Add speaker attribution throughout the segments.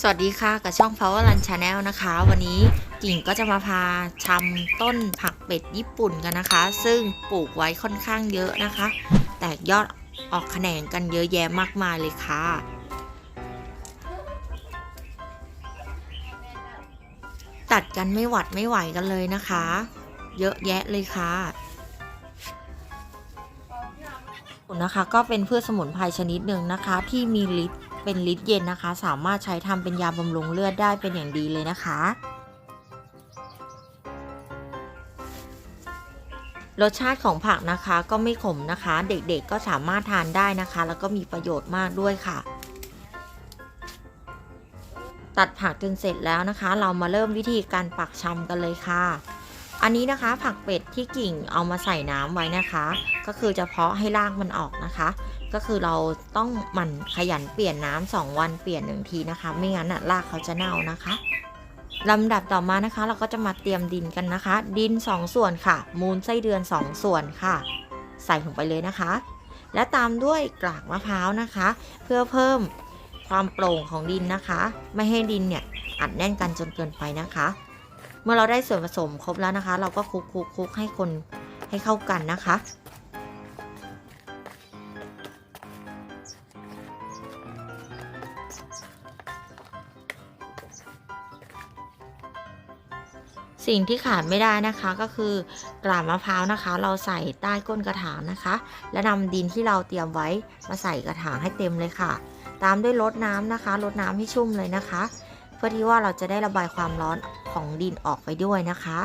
Speaker 1: สวัสดีค่ะกับช่อง Power Run Channel นะคะ วันนี้กิ่งก็จะมาพาชำต้นผักเป็ดญี่ปุ่นกันนะคะ ซึ่งปลูกไว้ค่อนข้างเยอะนะคะ แตกยอดออกแขนงกันเยอะแยะมากมายเลยค่ะ ตัดกันไม่หวัดไม่ไหวกันเลยนะคะ เยอะแยะเลยค่ะนะคะก็เป็นพืชสมุนไพรชนิดหนึ่งนะคะที่มีฤทธิ์ เป็นฤทธิ์เย็นนะคะ สามารถใช้ทำเป็นยาบำรุงเลือดได้เป็นอย่างดีเลยนะคะ รสชาติของผักนะคะก็ไม่ขมนะคะ เด็กๆก็สามารถทานได้นะคะ แล้วก็มีประโยชน์มากด้วยค่ะ ตัดผักจนเสร็จแล้วนะคะ เรามาเริ่มวิธีการปักชำกันเลยค่ะ อันนี้นะคะผักเป็ดที่กิ่งเอามาใส่น้ำไว้นะคะ ก็คือจะเพาะให้รากมันออกนะคะ ก็คือเราต้องหมั่นขยันเปลี่ยนน้ำสองวันเปลี่ยนหนึ่งทีนะคะ ไม่งั้นอะรากเขาจะเน่านะคะลำดับต่อมานะคะ เราก็จะมาเตรียมดินกันนะคะ ดิน 2 ส่วนค่ะ มูลไส้เดือน 2 ส่วนค่ะ ใส่ลงไปเลยนะคะ และตามด้วยกากมะพร้าวนะคะ เพื่อเพิ่มความโปร่งของดินนะคะ ไม่ให้ดินเนี่ยอัดแน่นกันจนเกินไปนะคะ มื่อเราได้ส่วนผสมครบแล้วนะคะ เราก็คลุกคลุกคลุกให้คนให้เข้ากันนะคะ สิ่งที่ขาดไม่ได้นะคะก็คือกราบมะพร้าวนะคะ เราใส่ใต้ก้นกระถางนะคะ และนำดินที่เราเตรียมไว้มาใส่กระถางให้เต็มเลยค่ะ ตามด้วยรดน้ำนะคะรดน้ำให้ชุ่มเลยนะคะ เพื่อที่ว่าเราจะได้ระบายความร้อนของดินออกไปด้วยนะคะ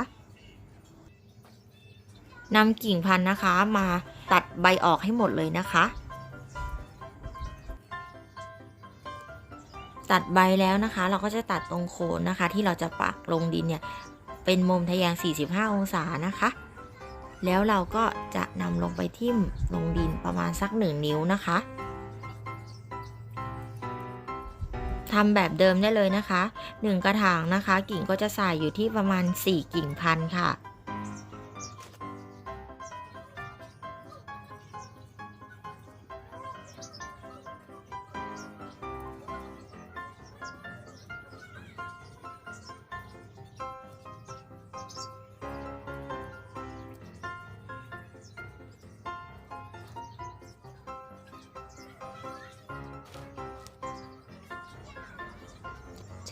Speaker 1: นำกิ่งพันธุ์นะคะมาตัดใบออกให้หมดเลยนะคะ ตัดใบแล้วนะคะ เราก็จะตัดตรงโคนนะคะ ที่เราจะปักลงดินเนี่ยเป็นมุมทะแยง 45 องศานะคะ แล้วเราก็จะนำลงไปทิ่มลงดินประมาณสัก 1 นิ้วนะคะ ทำแบบเดิมได้เลยนะคะ 1 กระถางนะคะ กิ่งก็จะใส่อยู่ที่ประมาณ 4 กิ่งพันธุ์ค่ะ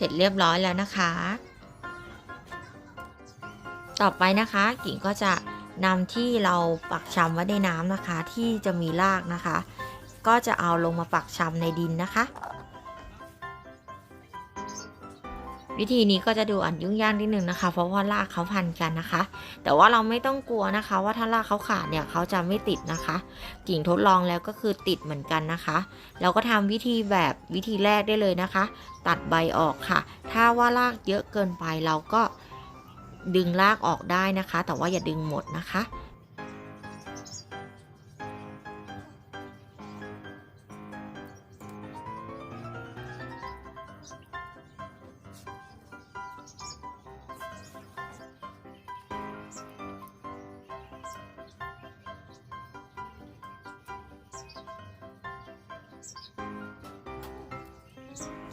Speaker 1: สร็จเรียบร้อยแล้วนะคะ ต่อไปนะคะกิ่งก็จะนำที่เราปักชำไว้ในน้ำนะคะ ที่จะมีรากนะคะ ก็จะเอาลงมาปักชำในดินนะคะ วิธีนี้ก็จะดูอันยุ่งยากนิดนึงนะคะ เพราะว่ารากเขาพันกันนะคะ แต่ว่าเราไม่ต้องกลัวนะคะ ว่าถ้ารากเขาขาดเนี่ยเขาจะไม่ติดนะคะ กิ่งทดลองแล้วก็คือติดเหมือนกันนะคะ เราก็ทำวิธีแบบวิธีแรกได้เลยนะคะ ตัดใบออกค่ะ ถ้าว่ารากเยอะเกินไปเราก็ดึงรากออกได้นะคะ แต่ว่าอย่าดึงหมดนะคะ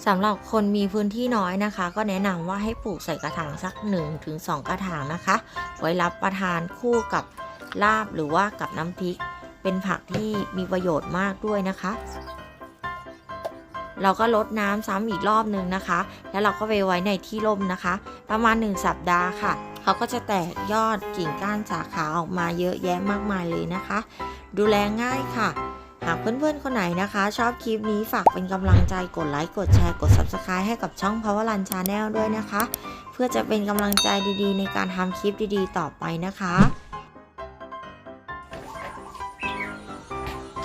Speaker 1: สำหรับคนมีพื้นที่น้อยนะคะ ก็แนะนำว่าให้ปลูกใส่กระถางสัก 1-2 กระถางนะคะ ไว้รับประทานคู่กับลาบหรือว่ากับน้ำพริก เป็นผักที่มีประโยชน์มากด้วยนะคะ เราก็ลดน้ำซ้ำอีกรอบนึงนะคะ แล้วเราก็ไปไว้ในที่ร่มนะคะ ประมาณ 1 สัปดาห์ค่ะเขาก็จะแตกยอดกิ่งก้านสาขาออกมาเยอะแยะมากมายเลยนะคะ ดูแลง่ายค่ะ หากเพื่อนๆ คนไหนนะคะ ชอบคลิปนี้ฝากเป็นกำลังใจกดไลค์กดแชร์กด Subscribe ให้กับช่อง Power Run Channel ด้วยนะคะ เพื่อจะเป็นกำลังใจดีๆ ในการทำคลิปดีๆ ต่อไปนะคะ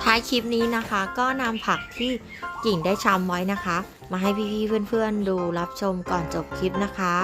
Speaker 1: ท้ายคลิปนี้นะคะก็นำผักที่กิ่งได้ชำไว้นะคะ มาให้พี่ๆเพื่อนๆดูรับชมก่อนจบคลิปนะคะ